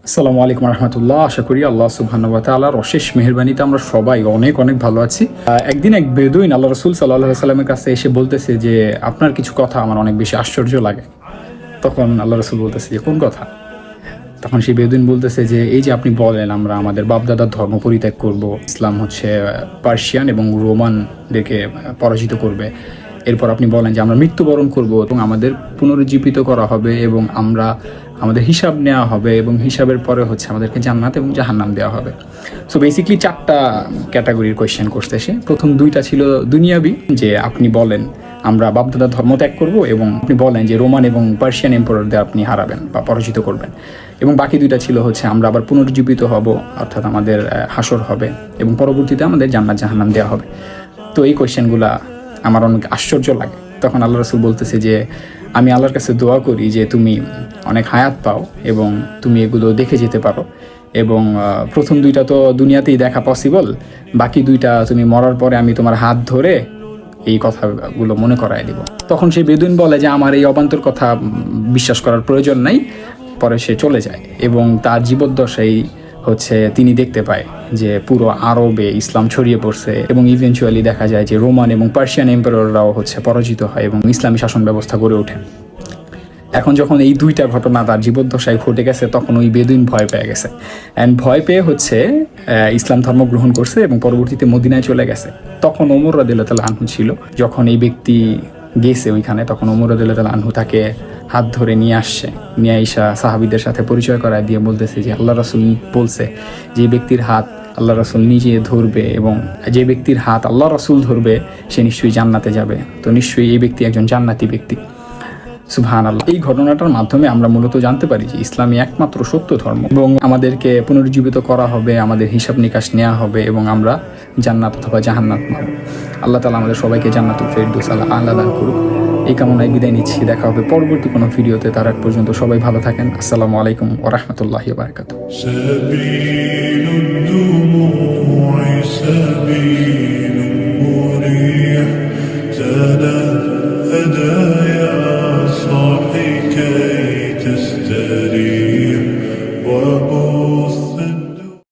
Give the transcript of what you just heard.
আসসালামু আলাইকুম রহমতুল্লাহ। আশা করি আল্লাহ সুবহানাহু ওয়া অশেষ মেহেরবানিতে আমরা সবাই অনেক অনেক ভালো আছি। একদিন এক বেদুইন আল্লাহ রসুল সাল্লাহ সাল্লামের কাছে এসে বলতেছে যে, আপনার কিছু কথা আমার অনেক বেশি আশ্চর্য লাগে। তখন আল্লাহ রসুল বলতেছে যে, কোন কথা? তখন সেই বেদুইন বলতেছে যে, এই যে আপনি বলেন, আমরা আমাদের বাপদাদার ধর্ম পরিত্যাগ করব। ইসলাম হচ্ছে পার্সিয়ান এবং রোমানদেরকে পরাজিত করবে। এরপর আপনি বলেন যে, আমরা মৃত্যুবরণ করব এবং আমাদের পুনরুজ্জীবিত করা হবে এবং আমরা আমাদের হিসাব নেওয়া হবে এবং হিসাবের পরে হচ্ছে আমাদেরকে জান্নাত এবং জাহান্নাম দেওয়া হবে। সো বেসিকলি চারটা ক্যাটাগরির কোয়েশ্চেন করতে এসে প্রথম দুইটা ছিল দুনিয়াবি, যে আপনি বলেন, আমরা বাপদাদা ধর্ম ত্যাগ করব এবং আপনি বলেন যে রোমান এবং পার্সিয়ান এম্পায়ারদের আপনি হারাবেন বা পরাজিত করবেন। এবং বাকি দুইটা ছিল হচ্ছে আমরা আবার পুনর্জীবিত হব, অর্থাৎ আমাদের হাসর হবে এবং পরবর্তীতে আমাদের জান্নাত জাহান্নাম দেওয়া হবে। তো এই কোয়েশ্চেনগুলা আমার অনেক আশ্চর্য লাগে। তখন আল্লাহ রসুল বলতেছে যে, আমি আল্লাহর কাছে দোয়া করি যে তুমি অনেক হায়াত পাও এবং তুমি এগুলো দেখে যেতে পারো। এবং প্রথম দুইটা তো দুনিয়াতেই দেখা পসিবল বাকি দুইটা তুমি মরার পরে আমি তোমার হাত ধরে এই কথাগুলো মনে করায় দিব। তখন সেই বেদুইন বলে যে, আমার এই অবান্তর কথা বিশ্বাস করার প্রয়োজন নাই। পরে সে চলে যায় এবং তার জীবদ্দশাই হচ্ছে তিনি দেখতে পায় যে পুরো আরবে ইসলাম ছড়িয়ে পড়ছে এবং ইভেনচুয়ালি দেখা যায় যে রোমান এবং পার্সিয়ান এম্পায়াররাও হচ্ছে পরাজিত হয় এবং ইসলামী শাসন ব্যবস্থা গড়ে ওঠে। এখন যখন এই দুইটা ঘটনা তার জীবদ্দশায় ঘটে গেছে, তখন ওই বেদুইন ভয় পেয়ে গেছে। অ্যান্ড ভয় পেয়ে হচ্ছে ইসলাম ধর্ম গ্রহণ করছে এবং পরবর্তীতে মদিনায় চলে গেছে। তখন ওমর রাদিল্লাহ আনহু ছিল। যখন এই ব্যক্তি গেছে ওইখানে, তখন ওমর রাদিল্লাহ আনহু তাকে হাত ধরে নিয়ে আসছে। নিয়ে আইসা সাহাবিদের সাথে পরিচয় করায় দিয়ে বলতেছে যে, আল্লাহ রসুল বলছে, যে ব্যক্তির হাত আল্লাহ রসুল নিজে ধরবে এবং যে ব্যক্তির হাত আল্লাহ রাসুল ধরবে, সে নিশ্চয়ই জান্নাতে যাবে। তো নিশ্চয়ই এই ব্যক্তি একজন জান্নাতি ব্যক্তি। সুবহান আল্লাহ এই ঘটনাটার মাধ্যমে আমরা মূলত জানতে পারি যে ইসলামী একমাত্র সত্য ধর্ম এবং আমাদেরকে পুনরুজ্জীবিত করা হবে, আমাদের হিসাব নিকাশ নেওয়া হবে এবং আমরা জান্নাত অথবা জাহান্নাত পাবো। আল্লাহ তালা আমাদের সবাইকে জান্নাতুল ফেরদুস আল্লাহ আল্লাহ করুক। এই কামনায় বিদায় নিচ্ছি। দেখা হবে পরবর্তী কোনো ভিডিওতে। তার আগ পর্যন্ত সবাই ভালো থাকেন। আসসালামু আলাইকুম ও রহমতুল্লাহ বারকাত